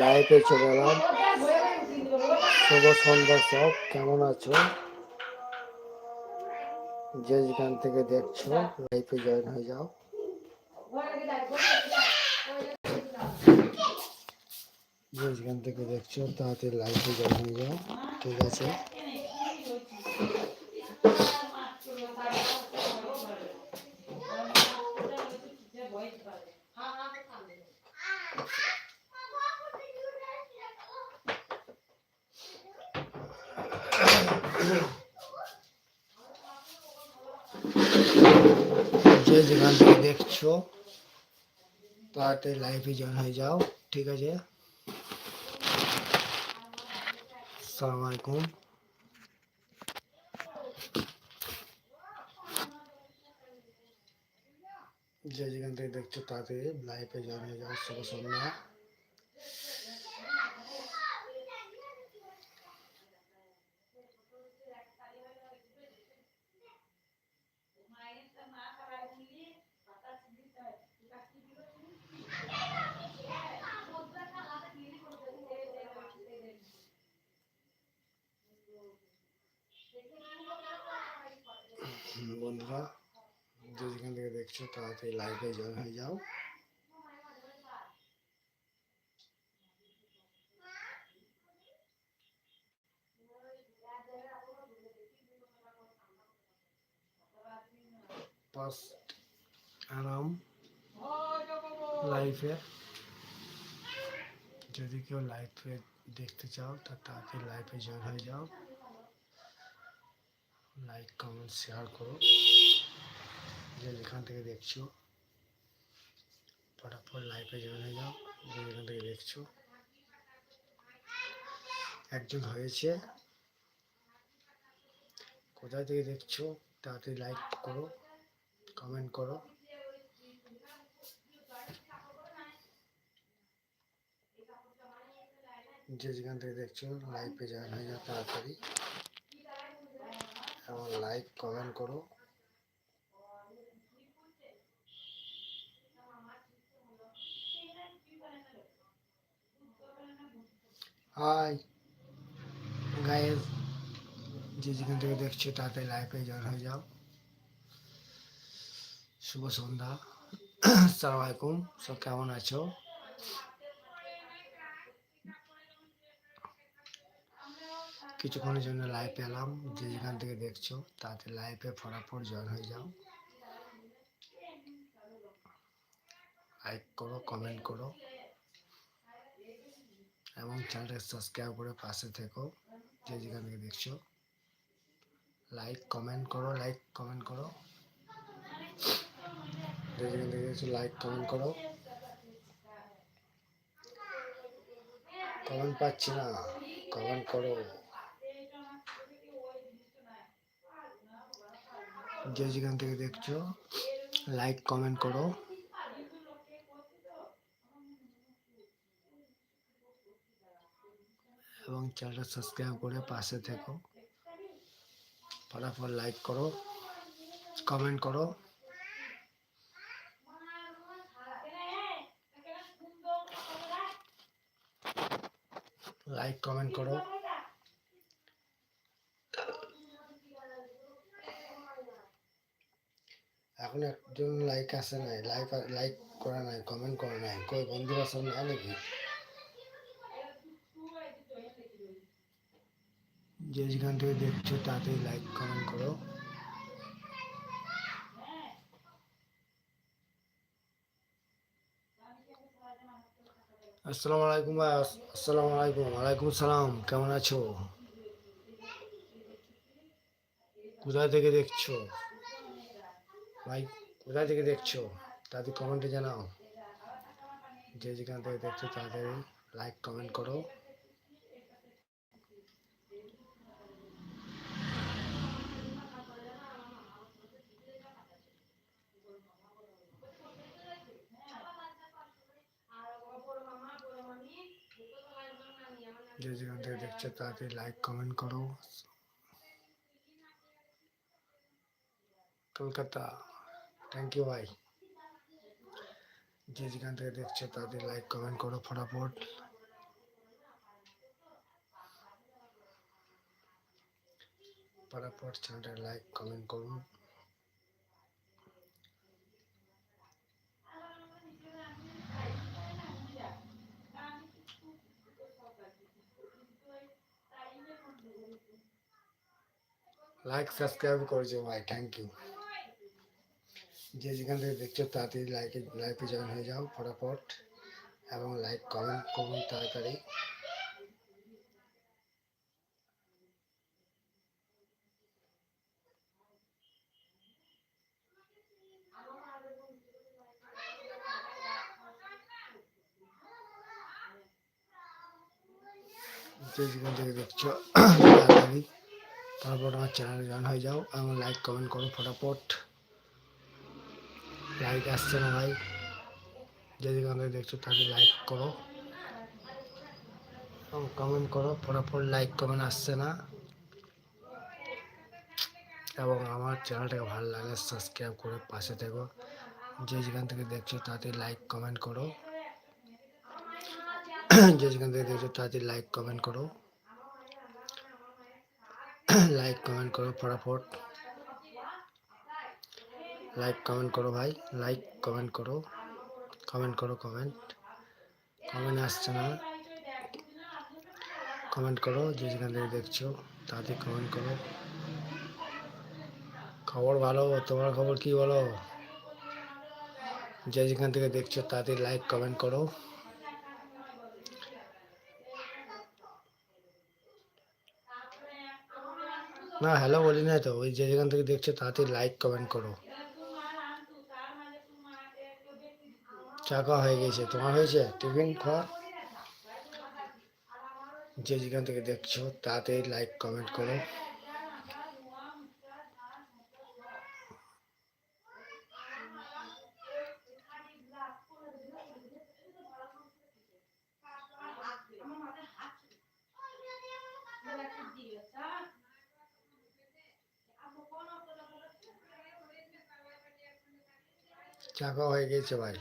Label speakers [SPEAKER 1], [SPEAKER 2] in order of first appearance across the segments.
[SPEAKER 1] লাইভে চলে এলাম। শুভ সন্ধ্যা সব, কেমন আছো? যে যেখান থেকে দেখছ লাইফে জয়েন হয়ে যাও। যে যেখান থেকে দেখছ, তাড়াতাড়ি লাইফে জয়েন হয়ে যাও। ঠিক আছে? যে যেখান থেকে দেখছ তাড়াতাড়ি লাইভে জয়েন হয়ে যাও ঠিক আছে সালাম আলাইকুম যে যেখান থেকে দেখছ তাড়াতাড়ি লাইভে জয়েন হয়ে যাও শুভ সন্ধ্যা হুম, বন্ধুরা যে যেখান থেকে দেখছ, তাড়াতাড়ি লাইভে জয়েন হয়ে যাও। ফার্স্ট আরাম লাইফে যদি কেউ লাইফে দেখতে চাও, তা তাড়াতাড়ি লাইফে জয়েন হয়ে যাও। লাইক কমেন্ট শেয়ার করো। যে যেখান থেকে দেখছ, ফটাফট লাইফে জয়েন যাও যেখান থেকে দেখছ। একজন হয়েছে। কোথায় থেকে দেখছ, তাড়াতাড়ি লাইক করো কমেন্ট করো। যে যেখান থেকে দেখছ লাইভে জয়েন হয়ে যাও তাড়াতাড়ি। এবং লাইক কমেন্ট করো। হাই। গাইজ যে যেখান থেকে দেখছ তাড়াতাড়ি লাইভে জয়েন হয়ে যাও। শুভ সন্ধ্যা। সালাম আলাইকুম। সব কেমন আছো? কিছুক্ষণের জন্য লাইভ এলাম। যে যেখান থেকে দেখছ, তাতে লাইভে ফটাফট জয়েন হয়ে যাও। লাইক করো কমেন্ট করো। এবং চ্যানেলটা সাবস্ক্রাইব করে পাশে থেকো, যে যেখান থেকে দেখছ। লাইক কমেন্ট করো লাইক কমেন্ট করো। যে যেখান থেকে দেখছ লাইক কমেন্ট করো। কমেন্ট পাচ্ছি না কমেন্ট করো। যে যেখান থেকে দেখছ লাইক কমেন্ট করো। এবং চ্যানেলটা সাবস্ক্রাইব করে পাশে থেকো। ফটাফট লাইক করো কমেন্ট করো। লাইক কমেন্ট করো। এখন একজন লাইক আসে নাই লাইক লাইক করা নাই কমেন্ট করা নাই। কই বন্ধু আসেন না নাকি যে যেখান থেকে দেখছ তাতেই লাইক কমেন্ট করো। আসসালামু আলাইকুম ভাই, আস- আসসালামু আলাইকুম, ওয়ালাইকুম সালাম, কেমন আছো? কোথায় থেকে দেখছ? ভাই, কোথায় থেকে দেখছ? তাদের কমেন্টে জানাও। যে যেখান থেকে দেখছ তাদের লাইক কমেন্ট করো। যে যেখান থেকে দেখছে তাড়াতাড়ি লাইক কমেন্ট করো। কলকাতা থ্যাংক ইউ ভাই যে যেখান থেকে দেখছে তাদের লাইক কমেন্ট করো ফটাফট। ফটাফট চ্যানেলটা লাইক কমেন্ট করুন লাইক সাবস্ক্রাইব করেছ, ভাই থ্যাংক ইউ যে যেখান থেকে দেখছ, তাড়াতাড়ি লাইকে লাইফে জয়েন হয়ে যাও, ফটাফট, এবং লাইক কমেন্ট করুন তাড়াতাড়ি। যে যেখান থেকে দেখছ। তারপর আমার চ্যানেলে জয়েন হয়ে যাও। এবং লাইক কমেন্ট করো ফটাফট। লাইক আসছে না ভাই। যে যেখান থেকে দেখছ তাকে লাইক করো। এবং কমেন্ট করো। ফটাফট লাইক কমেন্ট আসছে না। এবং আমার চ্যানেলটাকে ভালো লাগে সাবস্ক্রাইব করে পাশে থেকো। যে যেখান থেকে দেখছ, তাতে লাইক কমেন্ট করো। যে যেখান থেকে দেখছ তাতে লাইক কমেন্ট করো। লাইক কমেন্ট করো ফটাফট। লাইক কমেন্ট করো ভাই। লাইক কমেন্ট করো। কমেন্ট করো কমেন্ট কমেন্ট আসছে না। কমেন্ট করো, যে যেখান থেকে দেখছ তাতে কমেন্ট করো। খবর ভালো, তোমার খবর কি বলো? যে যেখান থেকে দেখছ তাতে লাইক কমেন্ট করো। না হ্যালো বলি না তো, ওই যে যেখান থেকে দেখছ তাতে লাইক কমেন্ট করো। চা হয়ে গেছে। তোমার হয়েছে? টিফিন, খাওয়া? যে যেখান থেকে দেখছ তাতে লাইক কমেন্ট করো। চা খাওয়া হয়ে গেছে ভাই।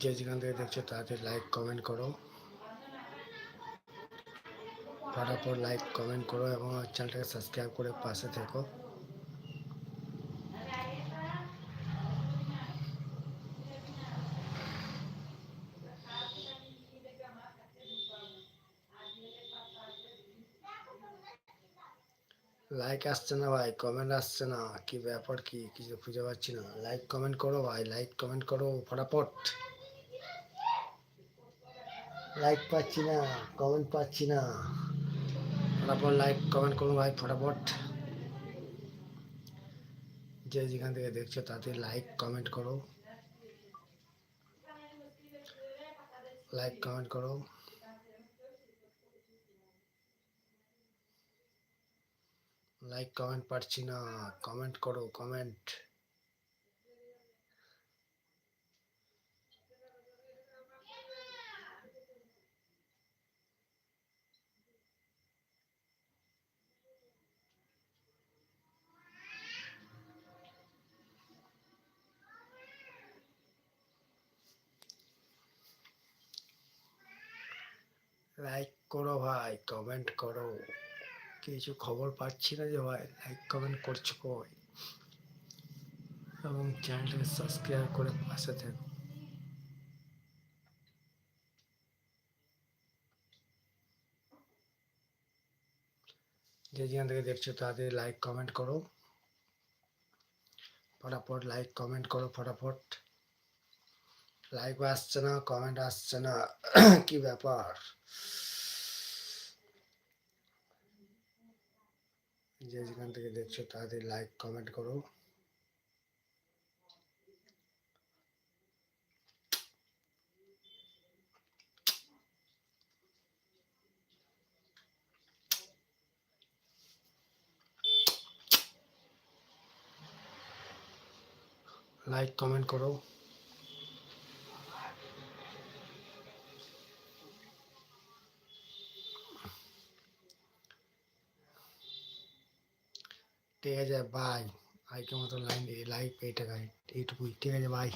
[SPEAKER 1] যে যেখান থেকে দেখছ তাদের লাইক কমেন্ট করো। ফটাফট লাইক কমেন্ট করো এবং চ্যানেলটাকে সাবস্ক্রাইব করে পাশে থেকো। লাইক আসছে না ভাই কমেন্ট আসছে না। কি ব্যাপার, কি, কিছু খুঁজে পাচ্ছি না। লাইক কমেন্ট করো ভাই লাইক কমেন্ট করো ফটাফট। লাইক পাচ্ছি না কমেন্ট পাচ্ছি না। ফটাফট লাইক কমেন্ট করো ভাই, ফটাফট। যে যেখান থেকে দেখছ তাতে লাইক কমেন্ট করো। লাইক কমেন্ট করো। লাইক কমেন্ট পাচ্ছি না কমেন্ট করো কমেন্ট লাইক করো ভাই কমেন্ট করো কিছু খবর পাচ্ছি না যে ভাই লাইক কমেন্ট করছ কই? এবং চ্যানেলটাকে সাবস্ক্রাইব করে পাশে থেকো। যে যেখান থেকে দেখছ তাদের লাইক কমেন্ট করো। ফটাফট লাইক কমেন্ট করো ফটাফট। লাইক আসছে না কমেন্ট আসছে না। কি ব্যাপার? যে যেখান থেকে দেখছ তাদের লাইক কমেন্ট করো। লাইক কমেন্ট করো। আছে বাই আজকের মতো লাইন লাইক এইটা এইটুকুই। ঠিক আছে বাই